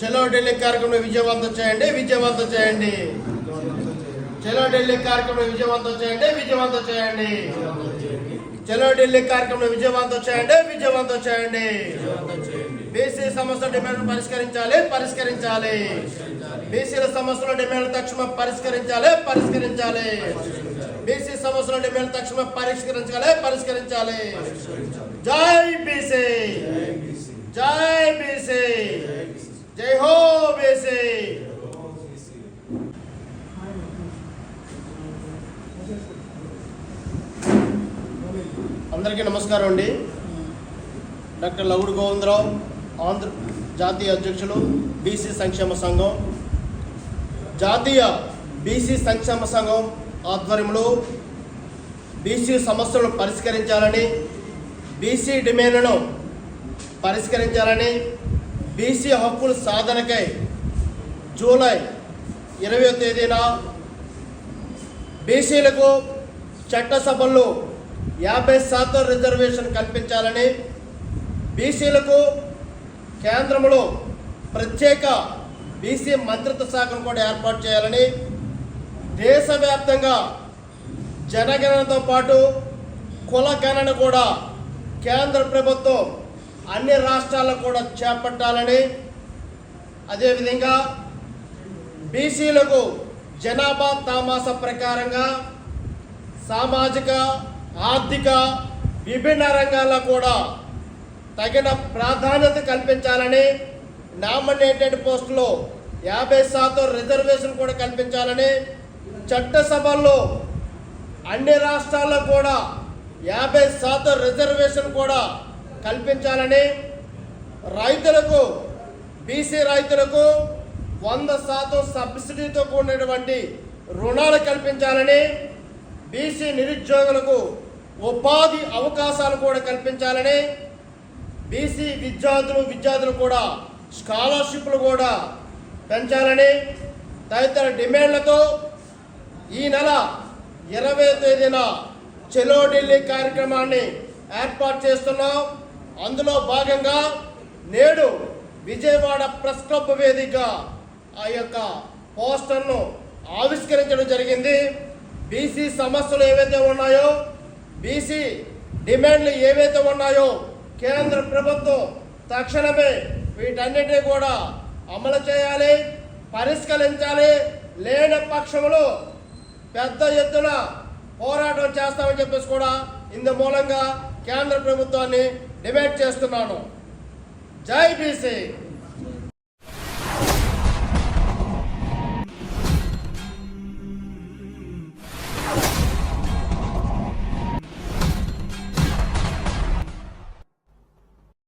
చలో ఢిల్లీ కార్యక్రమం విజయవంతం చేయండి విజయవంతం చేయండి. చలో ఢిల్లీ కార్యక్రమం విజయవంతం చేయండి విజయవంతం చేయండి. చలో ఢిల్లీ కార్యక్రమం విజయవంతం చేయండి విజయవంతం చేయండి. బీసీ సమస్యల డిమాండ్ పరిష్కరించాలి పరిష్కరించాలి. బీసీల సమస్యల డిమాండ్ తక్షణం పరిష్కరించాలి పరిష్కరించాలి. బీసీ సమస్యల డిమాండ్ తక్షణం పరిష్కరించాలి పరిష్కరించాలి. జై బీసీ! జై బీసీ! జై హో బేసే. అందరికీ నమస్కారం అండి. డాక్టర్ లవుడు గోవిందరావు ఆంధ్ర జాతీయ అధ్యక్షులు బీసీ సంక్షేమ సంఘం. జాతీయ బీసీ సంక్షేమ సంఘం ఆధ్వర్యంలో బీసీ సమస్యలను పరిష్కరించాలని బీసీ డిమాండ్లను పరిష్కరించాలని బీసీ హక్కుల సాధనకై జూలై ఇరవై తేదీన బీసీలకు చట్టసభల్లో యాభై శాతం రిజర్వేషన్ కల్పించాలని బీసీలకు కేంద్రంలో ప్రత్యేక బీసీ మంత్రిత్వ శాఖను కూడా ఏర్పాటు చేయాలని దేశవ్యాప్తంగా జనగణనతో పాటు కుల గణన కూడా కేంద్ర ప్రభుత్వం అన్ని రాష్ట్రాల్లో కూడా చేపట్టాలని. అదేవిధంగా బీసీలకు జనాభా తామాస ప్రకారంగా సామాజిక ఆర్థిక విభిన్న రంగాల్లో కూడా తగిన ప్రాధాన్యత కల్పించాలని నామినేటెడ్ పోస్టులో యాభై శాతం రిజర్వేషన్ కూడా కల్పించాలని చట్టసభల్లో అన్ని రాష్ట్రాల్లో కూడా యాభై శాతం రిజర్వేషన్ కూడా కల్పించాలని రైతులకు బీసీ రైతులకు వంద శాతం సబ్సిడీతో కూడినటువంటి రుణాలు కల్పించాలని బీసీ నిరుద్యోగులకు ఉపాధి అవకాశాలు కూడా కల్పించాలని బీసీ విద్యార్థులు విద్యార్థులు కూడా స్కాలర్షిప్లు కూడా పెంచాలని తదితర డిమాండ్లతో ఈ నెల ఇరవై తేదీన చెలో ఢిల్లీ కార్యక్రమాన్ని ఏర్పాటు చేస్తున్నాం. అందులో భాగంగా నేడు విజయవాడ ప్రెస్ క్లబ్ వేదిక ఆ యొక్క పోస్టర్ను ఆవిష్కరించడం జరిగింది. బీసీ సమస్యలు ఏవైతే ఉన్నాయో బీసీ డిమాండ్లు ఏవైతే ఉన్నాయో కేంద్ర ప్రభుత్వం తక్షణమే వీటన్నిటిని కూడా అమలు చేయాలి పరిష్కరించాలి. లేని పక్షంలో పెద్ద ఎత్తున పోరాటం చేస్తామని చెప్పేసి కూడా ఇందు మూలంగా కేంద్ర ప్రభుత్వాన్ని డిబేట్ చేస్తున్నాను. జై బీసీ.